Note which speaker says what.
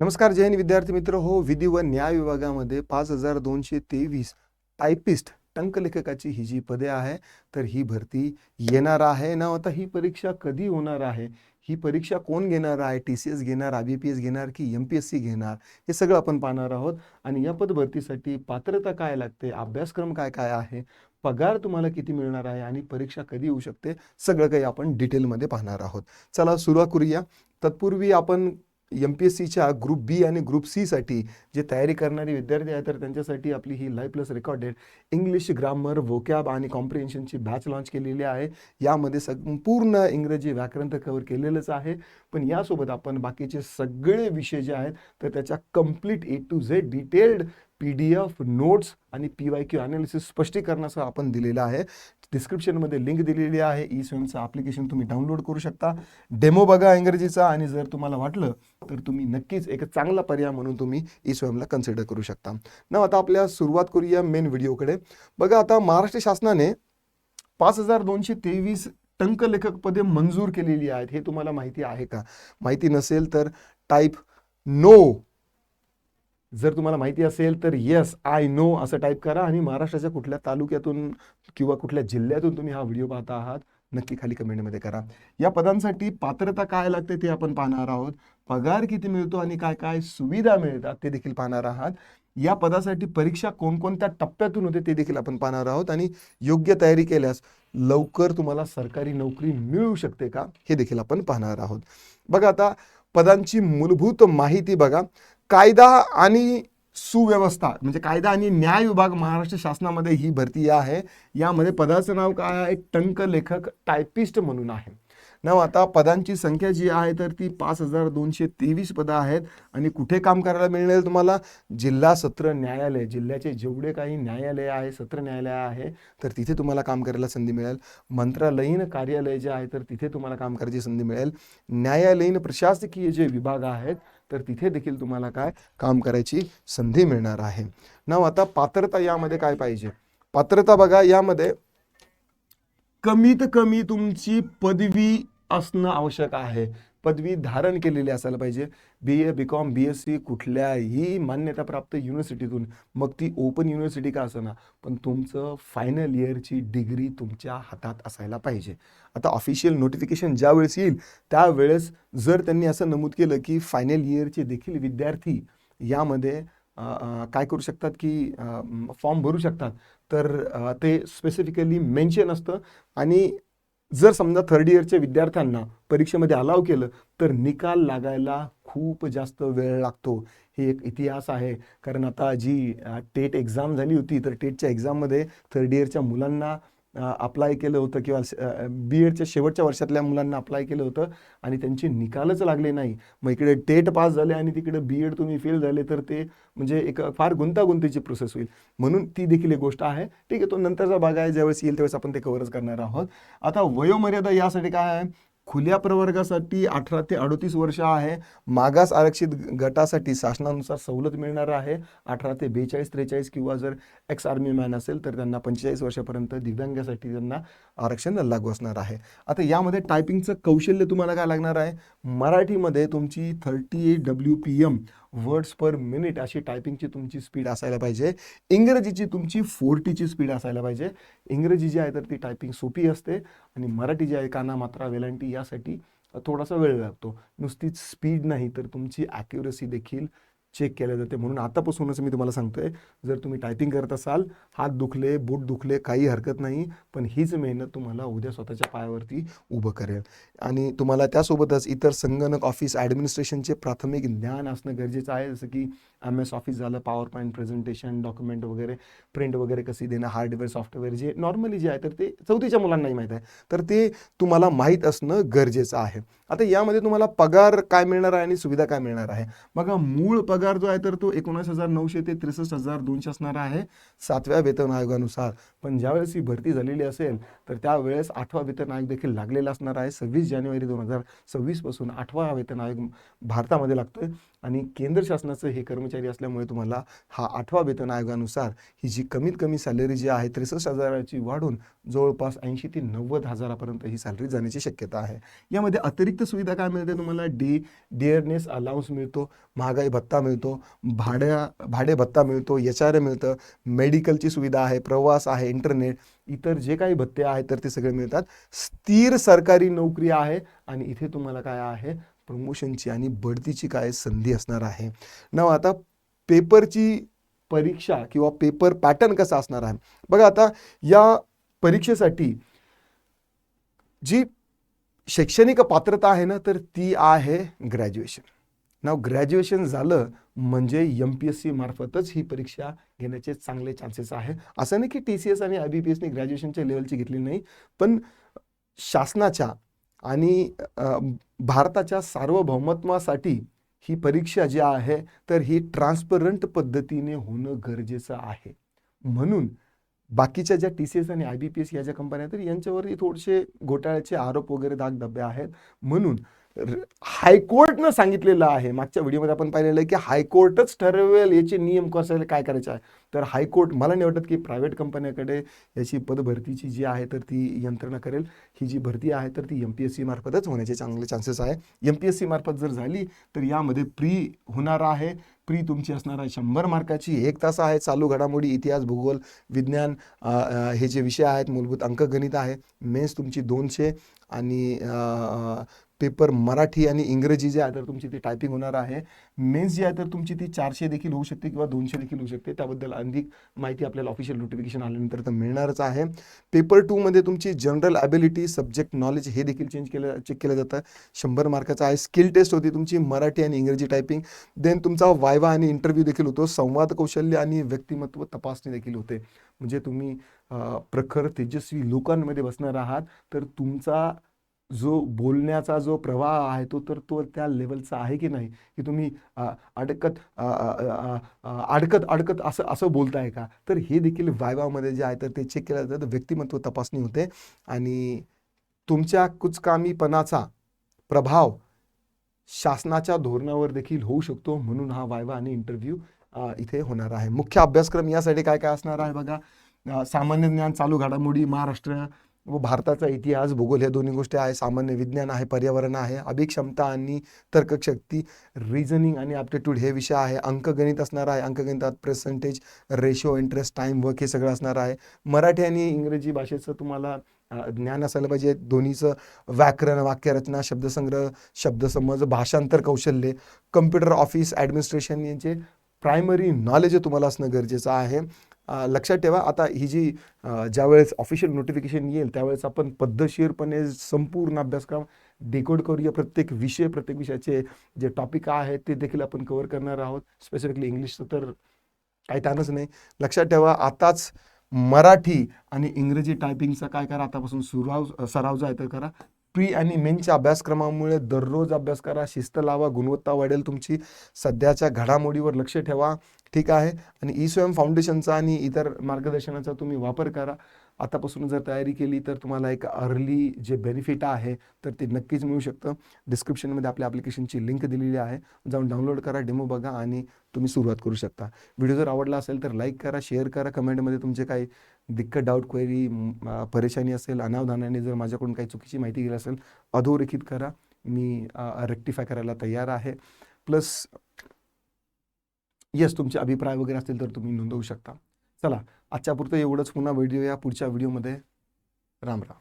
Speaker 1: नमस्कार जैन विद्यार्थी मित्र. हो विधी व न्याय विभागामध्ये पाच हजार दोनशे तेवीस टायपिस्ट टंकलेखकाची ही जी पदे आहे तर ही भरती येणार आहे. ना आता ही परीक्षा कधी होणार आहे? ही परीक्षा कोण घेणार आहे? टी सी एस घेणार आय बी पी एस घेणार की एम पी एस सी घेणार? हे सगळं आपण पाहणार आहोत. आणि या पदभरतीसाठी पात्रता काय लागते? अभ्यासक्रम काय काय आहे? पगार तुम्हाला किती मिळणार आहे? आणि परीक्षा कधी येऊ शकते? सगळं काही आपण डिटेलमध्ये पाहणार आहोत. चला सुरुवात करूया. तत्पूर्वी आपण एम पी एस सीच्या ग्रुप बी आणि ग्रुप सीसाठी जे तयारी करणारे विद्यार्थी आहेत तर त्यांच्यासाठी आपली ही live plus recorded English grammar vocab आणि कॉम्प्रिहेन्शनची बॅच लॉन्च केलेली आहे. यामध्ये संपूर्ण इंग्रजी व्याकरण तर कव्हर केलेलंच आहे. पण यासोबत आपण बाकीचे सगळे विषय जे आहेत तर त्याच्या complete A to Z detailed P D F notes आणि पी वाय क्यू अनालिसिस स्पष्टीकरणासह आपण दिलेलं आहे. डिस्क्रिप्शनमध्ये लिंक दिलेली आहे. ई स्वयंचं ॲप्लिकेशन तुम्ही डाउनलोड करू शकता. डेमो बघा इंग्रजीचा आणि जर तुम्हाला वाटलं तर तुम्ही नक्कीच एक चांगला पर्याय म्हणून तुम्ही ई स्वयंला कन्सिडर करू शकता. ना आता आपल्या सुरुवात करूया मेन व्हिडिओकडे बघा आता महाराष्ट्र शासनाने पाच हजार दोनशे तेवीस टंकलेखक पदे मंजूर केलेली आहेत. हे तुम्हाला माहिती आहे का? माहिती नसेल तर टाईप नो जर तुम्हाला माहिती असेल तर येस आय नो असं टाईप करा आणि महाराष्ट्राच्या कुठल्या तालुक्यातून किंवा कुठल्या जिल्ह्यातून तुम्ही हा व्हिडिओ पाहता आहात नक्की खाली कमेंटमध्ये करा. या पदांसाठी पात्रता काय लागते ते आपण पाहणार आहोत. पगार किती मिळतो आणि काय काय सुविधा मिळतात ते देखील पाहणार आहात. या पदासाठी परीक्षा कोणकोणत्या टप्प्यातून होते ते देखील आपण पाहणार आहोत आणि योग्य तयारी केल्यास लवकर तुम्हाला सरकारी नोकरी मिळू शकते का हे देखील आपण पाहणार आहोत. बघा आता पदांची मूलभूत माहिती बघा. कायदा आणि सुव्यवस्था म्हणजे कायदा आणि न्याय विभाग महाराष्ट्र शासनामध्ये ही भरती आहे. यामध्ये पदाचं नाव काय आहे? टंक लेखक टायपिस्ट म्हणून आहे. नव आता पदांची संख्या जी आहे तर ती पाच हजार दोनशे तेवीस पदं आहेत. आणि कुठे काम करायला मिळेल तुम्हाला? जिल्हा सत्र न्यायालय. जिल्ह्याचे जेवढे काही न्यायालय आहे सत्र न्यायालय आहे तर तिथे तुम्हाला काम करायला संधी मिळेल. मंत्रालयीन कार्यालय जे आहे तर तिथे तुम्हाला काम करायची संधी मिळेल. न्यायालयीन प्रशासकीय जे विभाग आहेत तर तिथे देखील तुम्हाला काय काम करायची संधी मिळणार आहे. नव आता पात्रता यामध्ये काय पाहिजे? पात्रता बघा यामध्ये कमीत कमी तुमची पदवी असणं आवश्यक आहे. पदवी धारण केलेली असायला पाहिजे. B A B com B S C कुठल्याही मान्यताप्राप्त युनिव्हर्सिटीतून मग ती ओपन युनिव्हर्सिटी का असना पण तुमचं फायनल इयरची डिग्री तुमच्या हातात असायला पाहिजे. आता ऑफिशियल नोटिफिकेशन ज्यावेळेस येईल त्यावेळेस जर त्यांनी असं नमूद केलं की फायनल इयरचे देखील विद्यार्थी यामध्ये काय करू शकतात की फॉर्म भरू शकतात तर ते स्पेसिफिकली मेन्शन असतं. आणि जर समजा थर्ड इयरच्या विद्यार्थ्यांना परीक्षेमध्ये अलाव केलं तर निकाल लागायला खूप जास्त वेळ लागतो. हे एक इतिहास आहे. कारण आता जी टेट एक्झाम झाली होती तर टेटच्या एक्झाममध्ये थर्ड इयरच्या मुलांना अप्लाय केलं होतं किंवा बी एडच्या शेवटच्या वर्षातल्या मुलांना अप्लाय केलं होतं आणि त्यांचे निकालच लागले नाही. मग इकडे टेट पास झाले आणि तिकडे बी एड तुम्ही फेल झाले तर ते म्हणजे एक फार गुंतागुंतीची प्रोसेस होईल. म्हणून ती देखील एक गोष्ट आहे. ठीक आहे तो नंतरचा भाग आहे. ज्यावेळेस येईल त्यावेळेस आपण ते कव्हरच करणार आहोत. आता वयोमर्यादा यासाठी काय आहे? खुल्या प्रवर्गासाठी अठरा ते अडोतीस वर्ष आहे. मागास आरक्षित गटासाठी शासनानुसार सवलत मिळणार आहे. अठरा ते बेचाळीस त्रेचाळीस किंवा जर एक्स आर्मी मॅन असेल तर त्यांना पंचेचाळीस वर्षापर्यंत दिव्यांगासाठी त्यांना आरक्षण लागू असणार आहे. आता यामध्ये टायपिंगचं कौशल्य तुम्हाला काय लागणार आहे? मराठीमध्ये तुमची thirty eight W P M words per minute अशी टायपिंगची तुमची स्पीड असायला पाहिजे. इंग्रजीची तुमची फोर्टीची स्पीड असायला पाहिजे. इंग्रजी जी आहे तर ती टायपिंग सोपी असते आणि मराठी जी आहे काना मात्रा वेलांटी यासाठी थोडासा वेळ लागतो. नुसतीच स्पीड नाही तर तुमची ॲक्युरसी देखील चेक केल्या जाते. म्हणून आतापासूनच मी तुम्हाला सांगतोय जर तुम्ही टायपिंग करत असाल हात दुखले बोट दुखले काही हरकत नाही पण हीच मेहनत तुम्हाला उद्या स्वतःच्या पायावरती उभं करेल. आणि तुम्हाला त्यासोबतच इतर संगणक ऑफिस ॲडमिनिस्ट्रेशनचे प्राथमिक ज्ञान असणं गरजेचं आहे. जसं की एम एस ऑफिस झालं पॉवर पॉईंट प्रेझेंटेशन डॉक्युमेंट वगैरे प्रिंट वगैरे कशी देणं हार्डवेअर सॉफ्टवेअर जे नॉर्मली जे आहे तर ते चौथीच्या मुलांनाही माहीत आहे. तर ते तुम्हाला माहीत असणं गरजेचं आहे. आता यामध्ये तुम्हाला पगार काय मिळणार आहे आणि सुविधा काय मिळणार आहे? बघा मूळ पगार जो आहे तर तो एकोणीस हजार नऊशे ते त्रेसष्ट हजार दोनशे असणार आहे सातव्या वेतन आयोगानुसार. पण ज्यावेळेस ही भरती झालेली असेल तर त्यावेळेस आठवा वेतन आयोग देखील लागलेला असणार आहे. सव्वीस जानेवारी दोन हजार सव्वीसपासून आठवा वेतन आयोग भारतामध्ये लागतोय. आणि केंद्र शासनाचं हे कर्मचारी कर्मचारी असल्यामुळे तुम्हाला हा आठवा वेतन आयोगानुसार ही जी कमीत कमी सॅलरी जी आहे त्रेसष्ट हजाराची वाढून जवळपास ऐंशी ते नव्वद हजारापर्यंत ही सॅलरी जाण्याची शक्यता आहे. यामध्ये अतिरिक्त सुविधा काय मिळते तुम्हाला? डी डिअरनेस अलाउन्स मिळतो महागाई भत्ता मिळतो भाड्या भाडे भत्ता मिळतो एच आर ए मिळतं मेडिकलची सुविधा आहे प्रवास आहे इंटरनेट इतर जे काही भत्ते आहेत तर ते सगळे मिळतात. स्थिर सरकारी नोकरी आहे आणि इथे तुम्हाला काय आहे? प्रमोशनची आणि बढतीची काय संधी असणार आहे. ना आता पेपरची परीक्षा किंवा पेपर पॅटर्न कसा असणार आहे? बघा आता या परीक्षेसाठी जी शैक्षणिक पात्रता आहे ना तर ती आहे ग्रॅज्युएशन नाव ग्रॅज्युएशन झालं म्हणजे एम पी एस सी मार्फतच ही परीक्षा घेण्याचे चांगले चान्सेस आहे. असं नाही की टी सी एस आणि आय बी पी एसने ग्रॅज्युएशनच्या लेवलची घेतली नाही पण शासनाच्या आणि भारताच्या सार्वभौमत्वासाठी ही परीक्षा जी आहे तर ही ट्रान्सपरंट पद्धतीने होणं गरजेचं आहे. म्हणून बाकीच्या ज्या टी सी एस आणि आय बी पी एस या ज्या कंपन्या आहेत तर यांच्यावरही थोडेसे घोटाळ्याचे आरोप वगैरे दागधब्बे आहेत. म्हणून हायकोर्टनं सांगितलेलं आहे. मागच्या व्हिडिओमध्ये आपण पाहिलेलं आहे की हायकोर्टच ठरवेल याचे नियम कसं काय करायचे आहे. तर हायकोर्ट मला नाही वाटत की प्रायव्हेट कंपन्याकडे याची पदभरतीची जी आहे तर ती यंत्रणा करेल. ही जी भरती आहे तर ती एम पी एस सी मार्फतच होण्याचे चांगले चान्सेस आहे. एम पी एस सी मार्फत जर झाली तर यामध्ये प्री होणार आहे. प्री तुमची असणार आहे शंभर मार्काची. एक तास आहे चालू घडामोडी इतिहास भूगोल विज्ञान हे जे विषय आहेत मूलभूत अंकगणित आहे. मेन्स तुमची दोनशे आणि पेपर मराठी आणि इंग्रजी जे आहे तर तुमची ती टायपिंग होणार आहे. मेन्स जी आहे तर तुमची ती चारशे देखील होऊ शकते किंवा दोनशे देखील होऊ शकते. त्याबद्दल अधिक माहिती आपल्याला ऑफिशियल नोटिफिकेशन आल्यानंतर तर मिळणारच आहे. पेपर टूमध्ये तुमची जनरल ॲबिलिटी सब्जेक्ट नॉलेज हे देखील चेंज केलं चेक केलं जातं. शंभर मार्काचं आहे. स्किल टेस्ट होती तुमची मराठी आणि इंग्रजी टायपिंग देन तुमचा वायवा आणि इंटरव्ह्यू देखील होतो. संवाद कौशल्य आणि व्यक्तिमत्व तपासणी देखील होते. म्हणजे तुम्ही प्रखर तेजस्वी लोकांमध्ये बसणार आहात. तर तुमचा जो बोलण्याचा जो प्रवाह आहे तो तर तो त्या लेवलचा आहे की नाही? की तुम्ही अडकत अडकत अडकत असं असं बोलताय का? तर हे देखील वायवामध्ये जे आहे तर ते चेक केलं जातं व्यक्तिमत्व तपासणी होते. आणि तुमच्या कुचकामीपणाचा प्रभाव शासनाच्या धोरणावर देखील होऊ शकतो म्हणून हा वायवा आणि इंटरव्ह्यू इथे होणार आहे. मुख्य अभ्यासक्रम यासाठी काय काय असणार आहे बघा? सामान्य ज्ञान चालू घडामोडी महाराष्ट्र व भारताचा इतिहास भूगोल ह्या दोन्ही गोष्टी आहे सामान्य विज्ञान आहे पर्यावरण आहे अभिक्षमता आणि तर्कशक्ती रिझनिंग आणि ॲप्टिट्यूड हे विषय आहे. अंकगणित असणार आहे. अंकगणितात percentage ratio interest time work हे सगळं असणार आहे. मराठी आणि इंग्रजी भाषेचं तुम्हाला ज्ञान असायला पाहिजे. दोन्हीचं व्याकरण वाक्यरचना शब्दसंग्रह शब्दसमज भाषांतर कौशल्य कम्प्युटर ऑफिस ॲडमिनिस्ट्रेशन यांचे प्रायमरी नॉलेज तुम्हाला असणं गरजेचं आहे. लक्षात ठेवा आता ही जी ज्यावेळेस ऑफिशियल नोटिफिकेशन येईल त्यावेळेस आपण पद्धतशीरपणे संपूर्ण अभ्यासक्रम डिकोड करूया. प्रत्येक विषय प्रत्येक विषयाचे जे टॉपिक आहेत ते देखील आपण कव्हर करणार आहोत. स्पेसिफिकली इंग्लिशचं तर काही ताणच नाही. लक्षात ठेवा आताच मराठी आणि इंग्रजी टायपिंगचा काय करा आतापासून सुराव सराव जो आहे तर करा. प्री आणि मेनच्या अभ्यासक्रमामुळे दररोज अभ्यास करा शिस्त लावा गुणवत्ता वाढेल तुमची. सध्याच्या घडामोडीवर लक्ष ठेवा. ठीक आहे? आणि ई स्वयं फाउंडेशनचा आणि इतर मार्गदर्शनाचा तुम्ही वापर करा. आतापासून जर तयारी केली तर तुम्हाला एक अर्ली जे बेनिफिट आहे तर ते नक्कीच मिळू शकतं. डिस्क्रिप्शनमध्ये आपल्या ॲप्लिकेशनची लिंक दिलेली आहे. जाऊन डाउनलोड करा डेमो बघा आणि तुम्ही सुरुवात करू शकता. व्हिडिओ जर आवडला असेल तर लाईक करा शेअर करा. कमेंटमध्ये तुमचे काही दिक्कत डाऊट क्वेरी परेशानी असेल अनावधानाने जर माझ्याकडून काही चुकीची माहिती गेली असेल अधोरेखित करा. मी रेक्टिफाय करायला तयार आहे. प्लस येस तुमचे अभिप्राय वगैरे असतील तर तुम्ही नोंदवू शकता. चला आजच्यापुरतं एवढंच. पुन्हा व्हिडिओ या पुढच्या व्हिडिओमध्ये. राम राम.